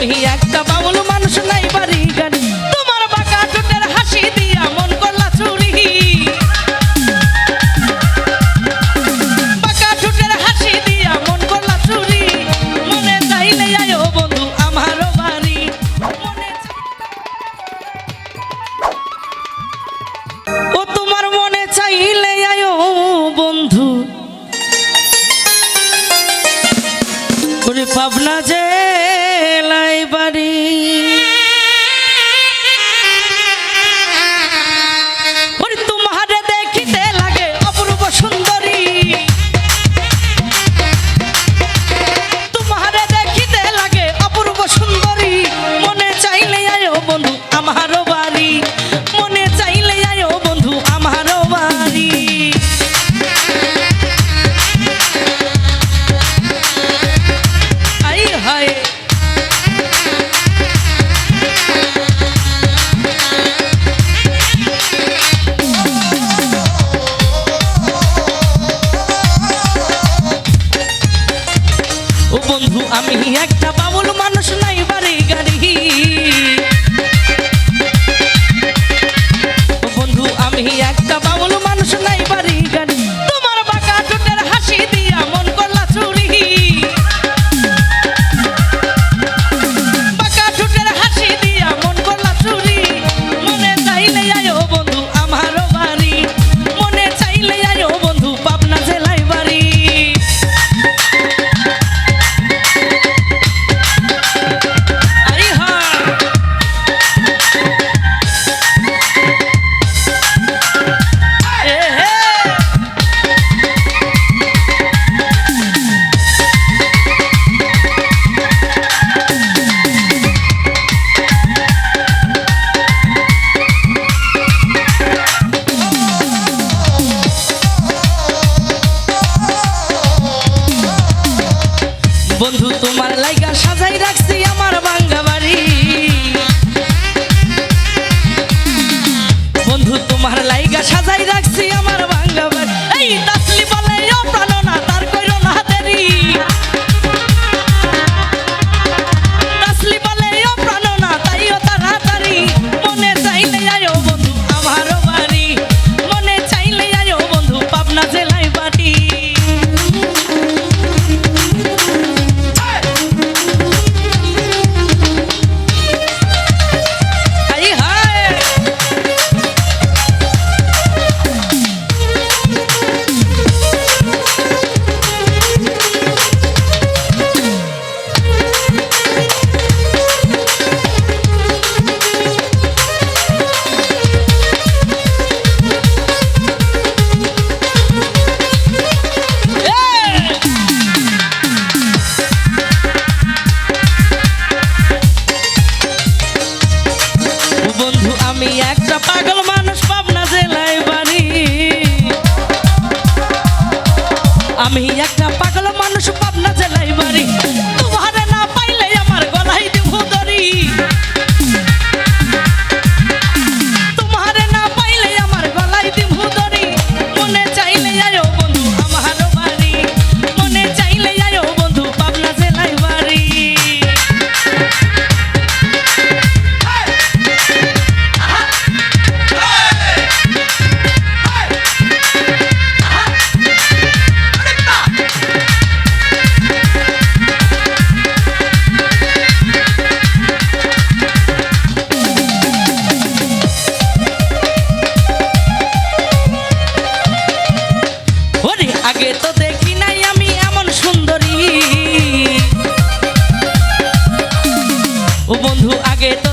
আমি একটা বাউল মানুষ, নাই বাড়ি গাড়ি। তোমার বাঁকা ঠোঁটের হাসি দিয়া মন করলা চুরি। বাঁকা ঠোঁটের হাসি দিয়া মন করলা চুরি। মনে চাইলে আয়ো বন্ধু, আমারও বাড়ি। ও তোমার মনে চাইলে আয়ো বন্ধু। পাবনা যে বেলায় আমি একটা লাইগা সাজাই রাখছি আমার বাঙ্গা বাড়ি। বন্ধু তোমার লাইগা সাজাই রাখ ওরে আগে তো দেখি নাই আমি এমন সুন্দরী। ও বন্ধু আগে তো